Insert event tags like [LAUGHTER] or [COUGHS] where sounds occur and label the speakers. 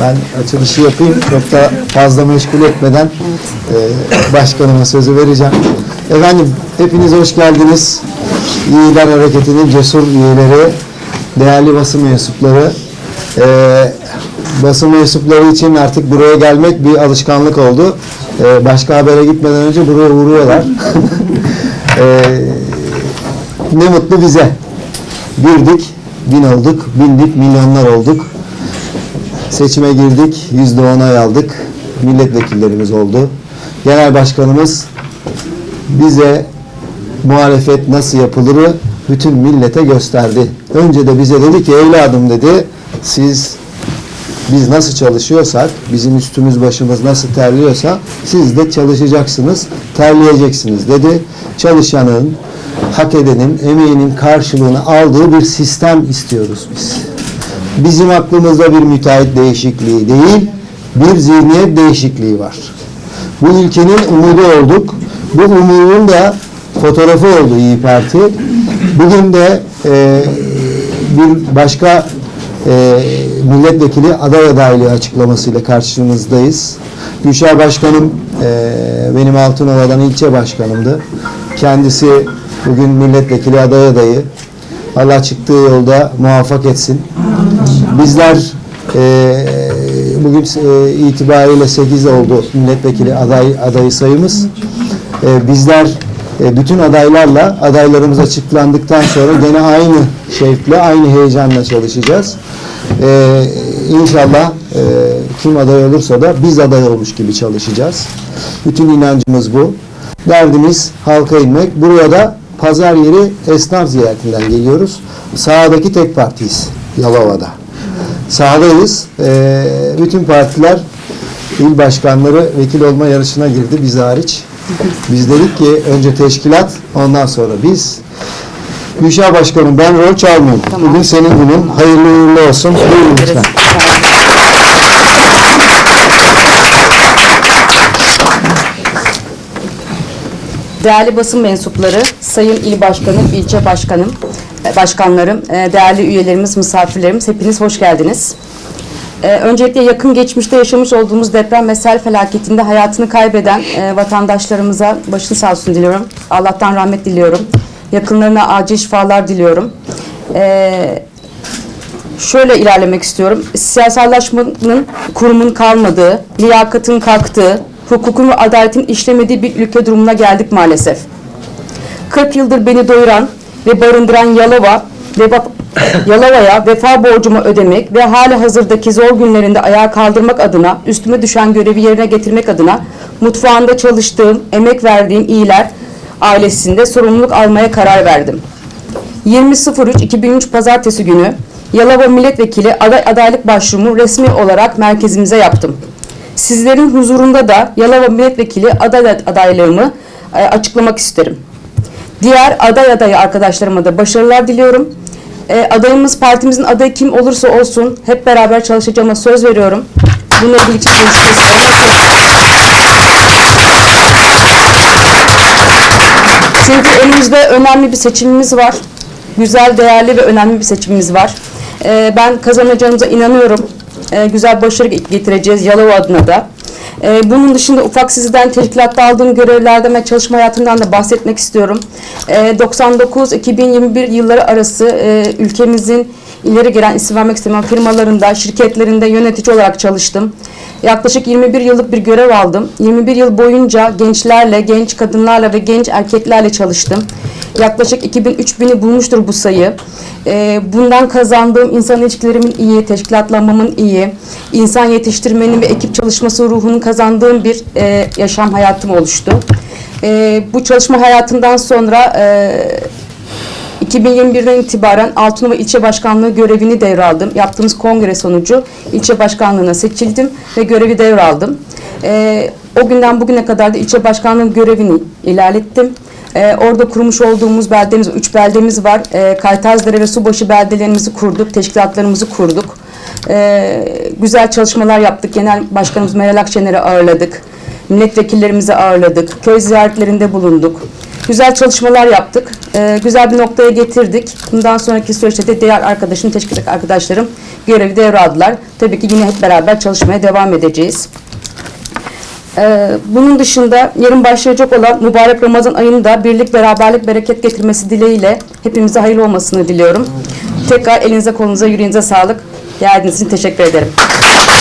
Speaker 1: Ben açılışı yapayım. Çok da fazla meşgul etmeden e, başkanıma sözü vereceğim. Efendim hepiniz hoş geldiniz. İyiler Hareketi'nin cesur üyeleri, değerli basın mensupları. E, basın mensupları için artık buraya gelmek bir alışkanlık oldu. E, başka habere gitmeden önce buraya uğruyorlar. [LAUGHS] e, ne mutlu bize. Girdik, bin olduk, bindik, milyonlar olduk. Seçime girdik, yüzde on ay aldık. Milletvekillerimiz oldu. Genel başkanımız bize muhalefet nasıl yapılırı bütün millete gösterdi. Önce de bize dedi ki evladım dedi siz biz nasıl çalışıyorsak, bizim üstümüz başımız nasıl terliyorsa siz de çalışacaksınız, terleyeceksiniz dedi. Çalışanın, hak edenin, emeğinin karşılığını aldığı bir sistem istiyoruz biz. Bizim aklımızda bir müteahhit değişikliği değil, bir zihniyet değişikliği var. Bu ülkenin umudu olduk. Bu umudun da fotoğrafı oldu İyi Parti. Bugün de e, bir başka e, milletvekili aday adaylığı açıklamasıyla karşınızdayız. Gülşah Başkanım e, benim Altınova'dan ilçe başkanımdı. Kendisi bugün milletvekili aday adayı. Allah çıktığı yolda muvaffak etsin. Bizler e, bugün e, itibariyle 8 oldu milletvekili aday adayı sayımız. E, bizler e, bütün adaylarla adaylarımız açıklandıktan sonra gene aynı şevkle, aynı heyecanla çalışacağız. E, inşallah e, kim aday olursa da biz aday olmuş gibi çalışacağız. Bütün inancımız bu. Derdimiz halka inmek. Buraya da pazar yeri esnaf ziyaretinden geliyoruz. Sağdaki tek partiyiz Yalova'da. Sahadayız. E, bütün partiler il başkanları vekil olma yarışına girdi biz hariç. Biz dedik ki önce teşkilat ondan sonra biz. Gülşah Başkanım ben rol çalmıyorum. Bugün senin günün. Hayırlı uğurlu olsun. Buyurun lütfen.
Speaker 2: Değerli basın mensupları, sayın il başkanım, ilçe başkanım, e, başkanlarım, e, değerli üyelerimiz, misafirlerimiz hepiniz hoş geldiniz. E, Öncelikle yakın geçmişte yaşamış olduğumuz deprem ve sel felaketinde hayatını kaybeden vatandaşlarımıza başını sağ olsun diliyorum. Allah'tan rahmet diliyorum. Yakınlarına acil şifalar diliyorum. Şöyle ilerlemek istiyorum. Siyasallaşmanın kurumun kalmadığı, liyakatın kalktığı, hukukun ve adaletin işlemediği bir ülke durumuna geldik maalesef. 40 yıldır beni doyuran ve barındıran Yalova ve [COUGHS] Yalova'ya vefa borcumu ödemek ve hali hazırdaki zor günlerinde ayağa kaldırmak adına, üstüme düşen görevi yerine getirmek adına mutfağında çalıştığım, emek verdiğim iyiler ailesinde sorumluluk almaya karar verdim. 20.03.2003 Pazartesi günü Yalova Milletvekili aday adaylık başvurumu resmi olarak merkezimize yaptım. Sizlerin huzurunda da Yalova Milletvekili aday adaylığımı e, açıklamak isterim. Diğer aday adayı arkadaşlarıma da başarılar diliyorum. E, adayımız partimizin adayı kim olursa olsun hep beraber çalışacağıma söz veriyorum. Bununla ilgili görüşmek Çünkü önümüzde önemli bir seçimimiz var. Güzel, değerli ve önemli bir seçimimiz var. Ee, ben kazanacağımıza inanıyorum. Ee, güzel başarı getireceğiz Yalova adına da. Ee, bunun dışında ufak sizden teşkilatta aldığım görevlerden ve çalışma hayatından da bahsetmek istiyorum. Ee, 99-2021 yılları arası e, ülkemizin ileri gelen isim istemem firmalarında, şirketlerinde yönetici olarak çalıştım. Yaklaşık 21 yıllık bir görev aldım. 21 yıl boyunca gençlerle, genç kadınlarla ve genç erkeklerle çalıştım. Yaklaşık 2000-3000'i bulmuştur bu sayı. Ee, bundan kazandığım insan ilişkilerimin iyi, teşkilatlanmamın iyi, insan yetiştirmenin ve ekip çalışması ruhunun kazandığım bir e, yaşam hayatım oluştu. E, bu çalışma hayatından sonra e, 2021'den itibaren Altınova İlçe Başkanlığı görevini devraldım. Yaptığımız kongre sonucu ilçe başkanlığına seçildim ve görevi devraldım. Ee, o günden bugüne kadar da ilçe başkanlığı görevini ilerlettim. Ee, orada kurmuş olduğumuz beldemiz, üç beldemiz var. Ee, Kaytazdere ve Subaşı beldelerimizi kurduk, teşkilatlarımızı kurduk. Ee, güzel çalışmalar yaptık. Genel Başkanımız Meral Akşener'i ağırladık. Milletvekillerimizi ağırladık. Köy ziyaretlerinde bulunduk. Güzel çalışmalar yaptık. Ee, güzel bir noktaya getirdik. Bundan sonraki süreçte de diğer arkadaşım, teşkilat arkadaşlarım görevi devraldılar. Tabii ki yine hep beraber çalışmaya devam edeceğiz. Ee, bunun dışında yarın başlayacak olan mübarek Ramazan ayında birlik, beraberlik, bereket getirmesi dileğiyle hepimize hayırlı olmasını diliyorum. Tekrar elinize, kolunuza, yüreğinize sağlık. Geldiğiniz için teşekkür ederim.